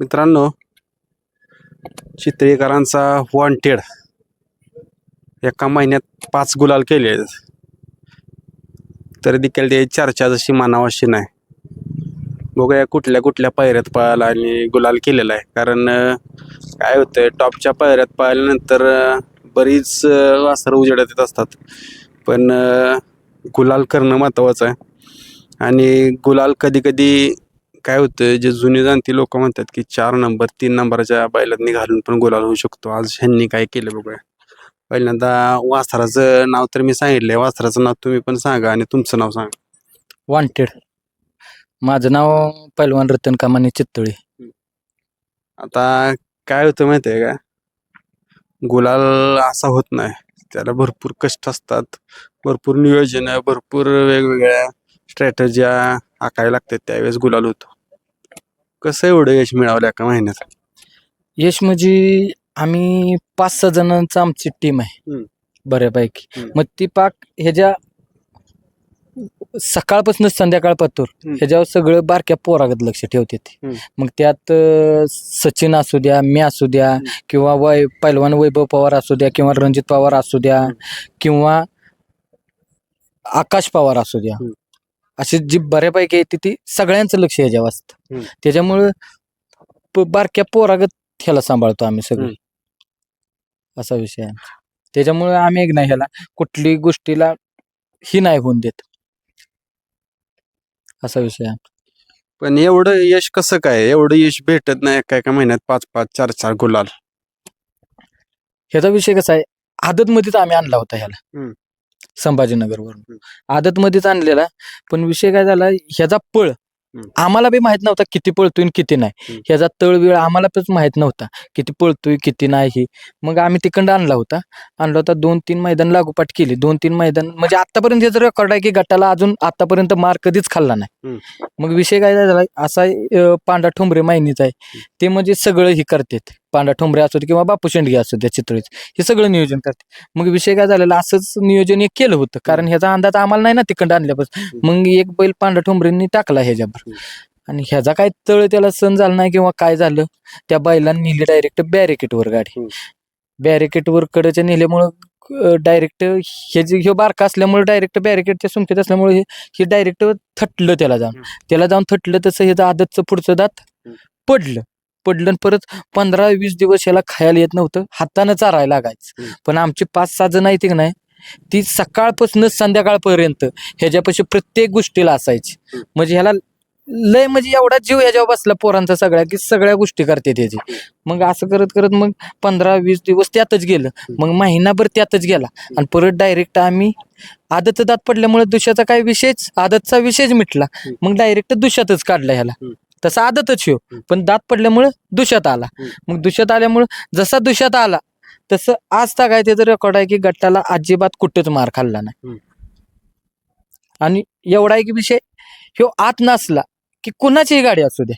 मित्रांनो चित्रेकरांचा वॉन्टेड एका महिन्यात पाच गुलाल केले तरी देखील ते चर्चा जशी मानावाशी नाही. बघूया कुठल्या कुठल्या पायऱ्यात पळाला आणि गुलाल केलेला आहे. कारण काय होतंय टॉपच्या पायऱ्यात पळाल्यानंतर बरीच वासर वासरं उजेडात येत असतात. पण गुलाल करणं महत्त्वाचं आहे. आणि गुलाल कधी कधी काय होतं जे जुने जाणती लोक म्हणतात की चार नंबर तीन नंबरच्या बैलांनी घालून पण गुलाल होऊ शकतो. आज ह्यांनी काय केलं बघूया. पहिल्यांदा वासराचं नाव तर मी सांगितलंय. वासराचं नाव तुम्ही पण सांगा आणि तुमचं नाव सांगा. वॉन्टेड माझं नाव पैलवान रतन कामानी चित्तळी. आता काय होतं माहिती आहे का? गुलाल असा होत नाही. त्याला भरपूर कष्ट असतात. भरपूर नियोजन भरपूर वेगवेगळ्या स्ट्रॅटज्या आखायला लागतात. त्यावेळेस गुलाल होतो. कसं एवढं यश मिळवलं एका महिन्यात यश म्हणजे आम्ही पाच सहा जणांचं आमची टीम आहे हम्म. बऱ्यापैकी हम्म. मग ती पाक ह्याच्या सकाळपासून संध्याकाळपातूर हम्म. ह्याच्यावर सगळं बारक्या पोरागत लक्ष ठेवते ते. मग त्यात अं, सचिन असू द्या मी असू द्या. किंवा वै पैलवान वैभव पवार असू द्या किंवा रणजित पवार असू द्या. किंवा आकाश पवार असू द्या हम्म. अशी जी बऱ्यापैकी येते ती सगळ्यांचं लक्ष ह्याच्यावर असतं. हम्म. त्याच्यामुळं प- बारक्या पोरागत ह्याला सांभाळतो आम्ही सगळे. असा विषय आहे त्याच्यामुळे आम्ही एक नाही ह्याला कुठली गोष्टीला ही नाही होऊन देत. असा विषय आहे पण एवढं यश कसं काय? एवढं यश भेटत नाही एका एका महिन्यात पाच पाच चार चार गुलाल. ह्याचा विषय कसा आहे? आदत मध्येच आम्ही आणला होता ह्याला. हम्म. संभाजीनगरवरून. आदत मध्येच आणलेला पण विषय काय झाला ह्याचा पळ. आम्हाला बी माहीत नव्हता किती पळतोय आणि किती नाही. ह्याचा तळवेळ आम्हाला पण माहीत नव्हता किती पळतोय किती नाही मग आम्ही तिकडं आणला होता. आणला होता दोन तीन मैदान लागोपाठ केली. दोन तीन मैदान म्हणजे आतापर्यंत ह्याचं रेकॉर्ड आहे की गटाला अजून आतापर्यंत मार कधीच खाल्ला नाही. मग विषय काय झाला असा पांढरा ठोंबरे माहिनीचा आहे. ते म्हणजे सगळं हे करतात. पांढरा ठोंबरे असू दे किंवा बापू शेंडगे असू द्या चितळीच हे सगळं नियोजन करते. मग विषय काय झालेला असंच नियोजन एक केलं होतं. कारण ह्याचा अंदाज आम्हाला नाही ना तिकडं आणल्यापासून. मग एक बैल पांढरा ठोंबरेंनी टाकला ह्याच्यावर. आणि ह्याचा काय तळ त्याला सण झाला नाही किंवा काय झालं त्या बैलांनी नेली डायरेक्ट बॅरिकेटवर गाडी. बॅरिकेटवर कडच्या नेल्यामुळं डायरेक्ट हे जे ह्यो बारका असल्यामुळे डायरेक्ट बॅरिकेटच्या सुंकेत असल्यामुळे हे- हे डायरेक्ट थटलं त्याला जाऊन. त्याला जाऊन थटलं तसं ह्याचं आदतचं पुढचं दात. पडलं. पडलं आणि परत पंधरा वीस दिवस याला खायला येत नव्हतं. हातानं चारायला लागायचं. पण आमची पाच सहा जण आहेत की नाही ती सकाळपासून संध्याकाळपर्यंत ह्याच्यापाशी प्रत्येक गोष्टीला असायची. म्हणजे ह्याला लय म्हणजे एवढा जीव ह्याच्यावर बसला पोरांचा सगळ्या की सगळ्या गोष्टी करते त्याची मग असं करत करत मग पंधरा वीस दिवस त्यातच गेलं. मग महिनाभर त्यातच गेला. आणि परत डायरेक्ट आम्ही आदत दात पडल्यामुळे दुष्याचा काय विषयच? आदतचा विषयच मिटला. मग डायरेक्ट दुष्यातच काढला ह्याला. तसा आदतच हम्म. पण दात पडल्यामुळे दुष्यात आला. मग दुष्यात आल्यामुळं जसा दुष्यात आला तसं आज तर काय त्याचं रेकॉर्ड आहे की गट्टाला अजिबात कुठेच मार खाल्ला नाही. आणि एवढा आहे की विषय ह्यो आत नसला की कुणाचीही गाडी असू दे.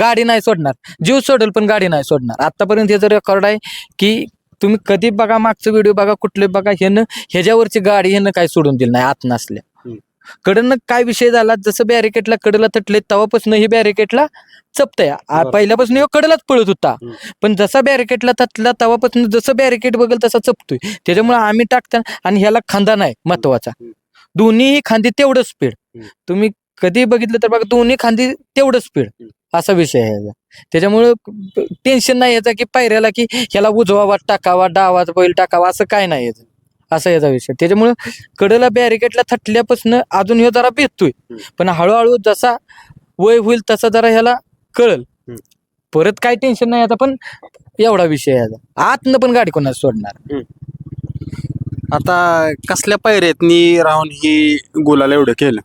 गाडी नाही सोडणार जीव सोडेल पण गाडी नाही सोडणार आतापर्यंत ह्याचं रेकॉर्ड आहे की तुम्ही कधी बघा मागचं व्हिडिओ बघा कुठले बघा ह्यानं ह्याच्यावरची गाडी ह्यानं काय सोडून दिली नाही आत नसल्या. कडनं काय विषय झाला जसं बॅरिकेटला कडला तटले तेव्हापासून ही बॅरिकेटला चपतय. पहिल्यापासून ह्यो कडलाच पळत होता. पण जसा बॅरिकेटला तटला तेव्हापासून जसं बॅरिकेट बघेल तसा चपतोय त्याच्यामुळे आम्ही टाकता आणि ह्याला खांदा नाही महत्त्वाचा. दोन्ही खांदी तेवढं स्पीड. तुम्ही कधी बघितलं तर बघा दोन्ही खांदी तेवढं स्पीड. असा विषय आहे याचा. त्याच्यामुळं टेन्शन नाही याचा की पायऱ्याला की ह्याला उजवावा टाकावा डावा बैल टाकावा असं काय नाही याचं असा याचा विषय. त्याच्यामुळं कडला बॅरिकेटला थटल्यापासून अजून ह्यो जरा भेटतोय. पण हळूहळू जसा वय होईल तसा जरा ह्याला कळल. परत काय टेन्शन नाही आता पण एवढा विषय याचा आतनं पण गाडी कोणाला सोडणार? आता कसल्या पायऱ्यातनी राहून ही गुलाल एवढं केलं?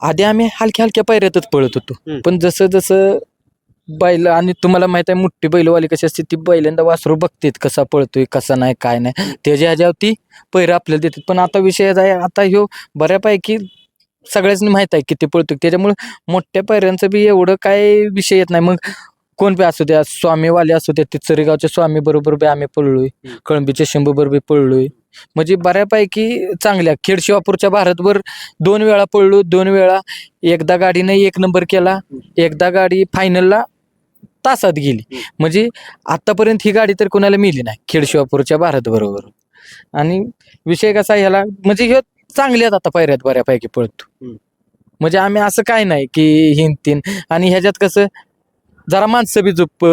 आधी आम्ही हलक्या हलक्या पायऱ्यातच पळत होतो. पण जसं जसं बैल आणि तुम्हाला माहीत आहे मोठी बैलवाली कशी असते ती पहिल्यांदा वासरू बघतेत कसा पळतोय कसा नाही काय नाही. त्याच्या ह्याच्यावर ती पैर आपल्याला देतात. पण आता विषय आहे आता ह्यो बऱ्यापैकी सगळ्यांनी माहीत आहे किती पळतोय. त्याच्यामुळे मोठ्या पैऱ्यांचं बी एवढं काय विषय येत नाही. मग कोण बी असू द्या स्वामीवाले असू द्या ते चरेगावच्या स्वामी बरोबर बी आम्ही पळलोय. कळंबीच्या शंभू बरोबर पळलोय. म्हणजे बऱ्यापैकी चांगल्या खेड शिवापूरच्या भारतभर दोन वेळा पळलो दोन वेळा एकदा गाडीने एक नंबर केला. एकदा गाडी फायनलला तासात गेली. म्हणजे आतापर्यंत ही गाडी तर कोणाला मिली नाही खेडशिवापूरच्या भारत बरोबर आणि विषय कसा आहे ह्याला म्हणजे हे चांगल्यात आता पायऱ्यात बऱ्यापैकी पळतो. म्हणजे आम्ही असं काय नाही की हिन तीन आणि ह्याच्यात कसं जरा माणसं बी जप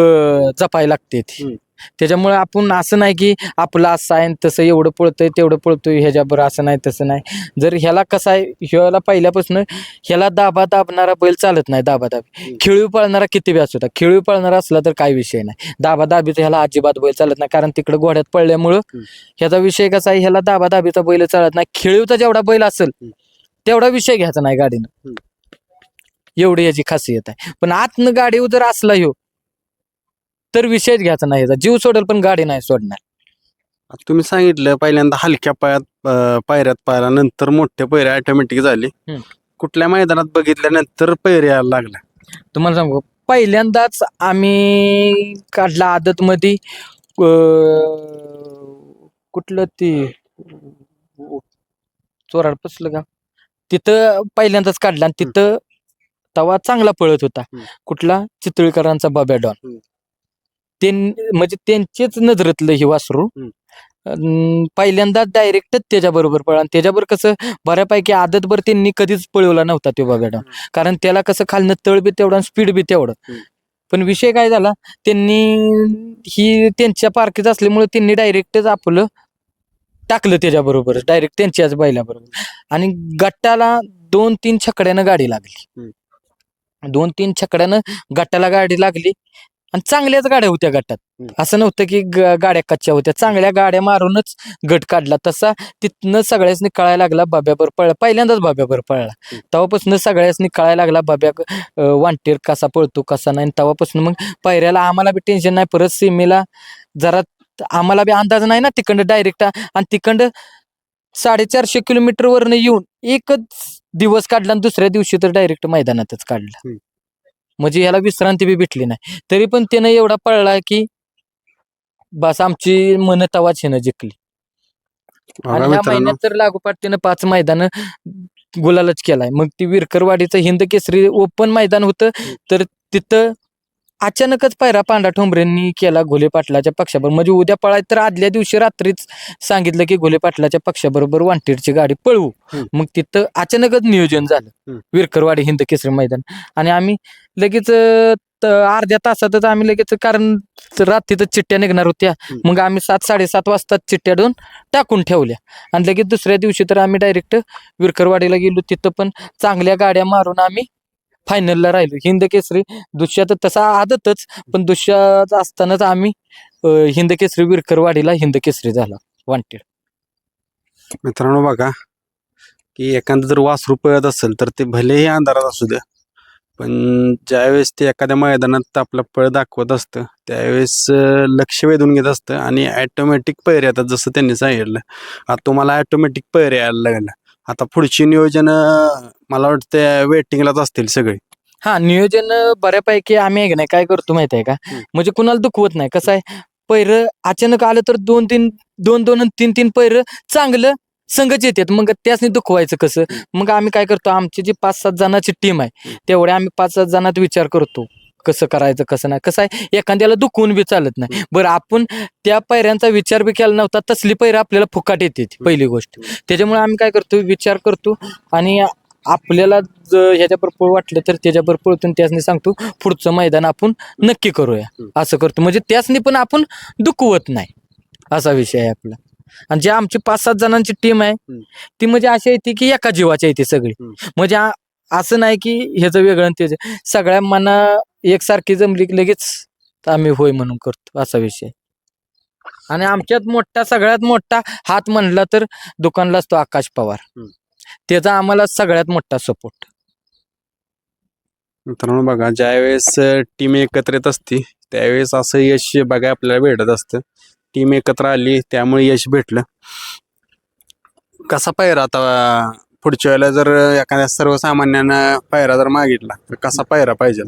जपायला लागते हम्म. त्याच्यामुळे आपण असं नाही की आपलं असं आहे तसं एवढं पळतंय तेवढं पळतोय ह्याच्याबरोबर असं नाही तसं नाही जर ह्याला कसं आहे ह्याला पहिल्यापासून ह्याला दाबा दाबणारा बैल चालत नाही दाबा दाबी. खेळी पळणारा किती व्यास होता खेळी पळणारा असला तर काही विषय नाही दाबा दाबीचा ह्याला अजिबात बैल चालत नाही कारण तिकडे घोड्यात पडल्यामुळं. ह्याचा विषय कसा आहे ह्याला दाबा दाबीचा बैल चालत नाही खेळीचा जेवढा बैल असेल. तेवढा विषय घ्यायचा नाही गाडीनं. एवढी याची खासियत आहे पण आतनं गाडीवर जर असला ह्यो तर विषयच घ्यायचा नाही याचा. जीव सोडेल पण गाडी नाही सोडणार. आता तुम्ही सांगितलं पहिल्यांदा हलक्या पायात अं, पायऱ्यात पाहिला नंतर मोठ्या पायऱ्या ऑटोमॅटिक झाली. हम्म. कुठल्या मैदानात बघितल्यानंतर पैरे यायला लागल्या? तुम्हाला सांगू पहिल्यांदाच आम्ही काढला आदत मध्ये कुठलं ती चोराड पसलं का? तिथं पहिल्यांदाच काढला आणि तिथं तवा चांगला पळत होता. हम्म. कुठला? चितळीकरांचा बाब्या डॉन. हम्म. म्हणजे त्यांचेच नजरेतलं हे वासरू. पहिल्यांदा डायरेक्टच त्याच्याबरोबर पळा. आणि त्याच्याबरोबर कसं बऱ्यापैकी आदतभर त्यांनी कधीच पळवला नव्हता तो बाब्या डॉन कारण त्याला कसं खालनं तळ बी तेवढं स्पीड बी तेवढं. पण विषय काय झाला त्यांनी ही त्यांच्या पार्कीत असल्यामुळे त्यांनी डायरेक्टच आपलं टाकलं त्याच्याबरोबर. डायरेक्ट त्यांच्याच बैलाबरोबर. आणि गट्टाला दोन तीन छकड्यानं गाडी लागली. दोन तीन छकड्यानं गट्टाला गाडी लागली. आणि चांगल्याच गाड्या होत्या गटात. असं नव्हतं की गाड्या कच्च्या होत्या. चांगल्या गाड्या मारूनच गट काढला. तसा तिथनं सगळ्यासनी कळायला लागला बाब्यावर पळला पहिल्यांदाच बाब्यावर पळला. तेव्हापासून सगळ्यासनी कळायला लागला बाब्या वांटेर कसा पळतो कसा नाही. तेव्हापासून मग पायऱ्याला आम्हाला बी टेन्शन नाही. परत सीमेला जरा आम्हाला बी अंदाज नाही ना तिकडं डायरेक्ट आणि तिकडं साडेचारशे किलोमीटर वरनं येऊन एकच दिवस काढला आणि दुसऱ्या दिवशी तर डायरेक्ट मैदानातच काढला. म्हणजे ह्याला विश्रांती बी भेटली नाही. तरी पण त्यानं एवढा पळला की बस आमची मन तवाच ह्यानं जिंकली. आणि ह्या मित्रांनो. महिन्यात तर लागोपाठ त्यानं पाच मैदान गुलालच केलाय. मग ती विरकरवाडीचं हिंद केसरी ओपन मैदान होतं तर तिथं अचानकच पायरा पांढरा ठोंबरेंनी केला घोले पाटलाच्या पक्षाबरोबर. म्हणजे उद्या पळाय तर आदल्या दिवशी रात्रीच सांगितलं की घोले पाटलाच्या पक्षाबरोबर वांटेडची गाडी पळवू. मग तिथं अचानकच नियोजन झालं. विरकरवाडी हिंद केसरी मैदान. आणि आम्ही लगेच अर्ध्या तासातच आम्ही लगेच कारण रात्रीतच चिठ्ठ्या निघणार होत्या. मग आम्ही सात साडेसात वाजता चिठ्ठ्या दोन टाकून ठेवल्या. आणि लगेच दुसऱ्या दिवशी तर आम्ही डायरेक्ट विरकरवाडीला गेलो. तिथं पण चांगल्या गाड्या मारून आम्ही फायनलला राहिलो. हिंद केसरी तर तसा आदतच पण दुसऱ्यात असतानाच आम्ही हिंद केसरी विरकरवाडीला हिंद केसरी झाला वांटेड मित्रांनो बघा की एखादं जर वासरू पळत असेल तर ते भलेही अंधारात असू द्या पण ज्यावेळेस ते एखाद्या मैदानात आपला पळ दाखवत असतं त्यावेळेस लक्ष वेधून घेत असतं आणि ॲटोमॅटिक पैरे येतात जसं त्यांनी सांगितलं. आता तुम्हाला ॲटोमॅटिक पैरे यायला लागलं आता पुढची नियोजन मला वाटतं वेटिंगलाच असतील सगळे. हा नियोजन बऱ्यापैकी आम्ही आहे की नाही काय करतो माहिती आहे का? हम्म. म्हणजे कुणाला दुखवत नाही. कसं आहे पैर अचानक आलं तर दोन तीन दोन दोन आणि तीन तीन पैर चांगलं संघच येतात. मग त्यासनी दुखवायचं कसं? मग आम्ही काय करतो आमची जी पाच सात जणांची टीम आहे हम्म. तेवढ्या आम्ही पाच सात जणात विचार करतो कसं करायचं कसं नाही. कसं आहे एखाद्याला दुखवून बी चालत नाही. बरं आपण त्या पैऱ्यांचा विचार बी केला नव्हता तसली पैर आपल्याला फुकाट येते ती पहिली गोष्ट. त्याच्यामुळे आम्ही काय करतो विचार करतो आणि आपल्याला जर ह्याच्याबरोबर वाटलं तर त्याच्याबरोबर पळतून त्यासनी सांगतो पुढचं मैदान आपण नक्की करूया. असं करतो. म्हणजे त्यासनी पण आपण दुखवत नाही. असा विषय आहे आपला. आणि जे आमची पाच सात जणांची टीम आहे. ती म्हणजे अशी येते की एका जीवाची येते सगळी. म्हणजे असं नाही की ह्याचं वेगळं त्याचं. सगळ्या मना एकसारखी जमली की लगेच आम्ही होय म्हणून करतो. असा विषय आणि आमच्यात मोठा सगळ्यात मोठा हात म्हणला तर दुकानला असतो आकाश पवार. त्याचा आम्हाला सगळ्यात मोठा सपोर्ट मित्रांनो बघा ज्यावेळेस टीम एकत्रित असते त्यावेळेस असं यश बघा आपल्याला भेटत असतं. टीम एकत्र आली त्यामुळे यश भेटलं. कसा पायरा आता पुढच्या वेळेला जर एखाद्या सर्वसामान्यानं पायरा जर मागितला तर कसा पायरा पाहिजे?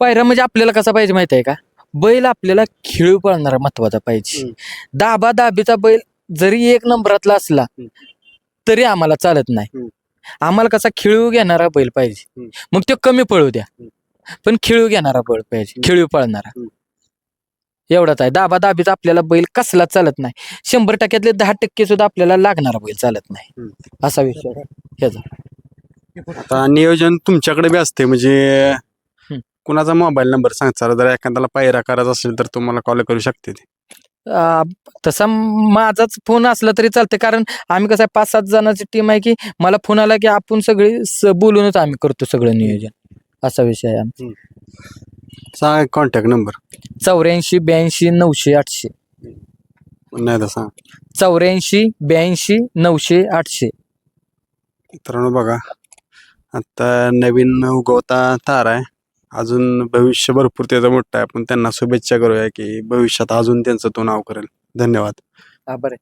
पायरा म्हणजे आपल्याला कसा पाहिजे माहिती आहे का? बैल आपल्याला खेळू पळणारा महत्त्वाचा पाहिजे. दाबा दाबीचा बैल जरी एक नंबरातला असला. तरी आम्हाला चालत नाही. आम्हाला कसा खेळू घेणारा बैल पाहिजे. मग तो कमी पळू द्या. पण खेळू घेणारा बैल पाहिजे. खेळू पळणारा. एवढाच आहे. दाबा दाबीत आपल्याला बैल कसला चालत नाही. शंभर टक्क्यातले दहा टक्के सुद्धा आपल्याला लागणारा बैल चालत नाही. असा विषय ह्याचा आता नियोजन तुमच्याकडे बी असते म्हणजे. कुणाचा मोबाईल नंबर सांगता? जर एखाद्याला पायरा करायचा असेल तर तुम्हाला कॉल करू शकते तसा माझाच फोन असला तरी चालते कारण आम्ही कसं आहे पाच सात जणांची टीम आहे की मला फोन आला की आपण सगळे स- बोलूनच आम्ही करतो सगळं नियोजन. असा विषय आहे आमचा. सांगा कॉन्टॅक्ट नंबर चौऱ्याऐंशी ब्याऐंशी नऊशे आठशे. नाही तर सांग. चौऱ्याऐंशी ब्याऐंशी नऊशे आठशे. मित्रांनो बघा आता नवीन उगवता तार आहे. अजून भविष्य भरपूर त्याचं मोठं आहे. आपण त्यांना शुभेच्छा करूया की भविष्यात अजून त्यांचं तो नाव करेल. धन्यवाद. बरं.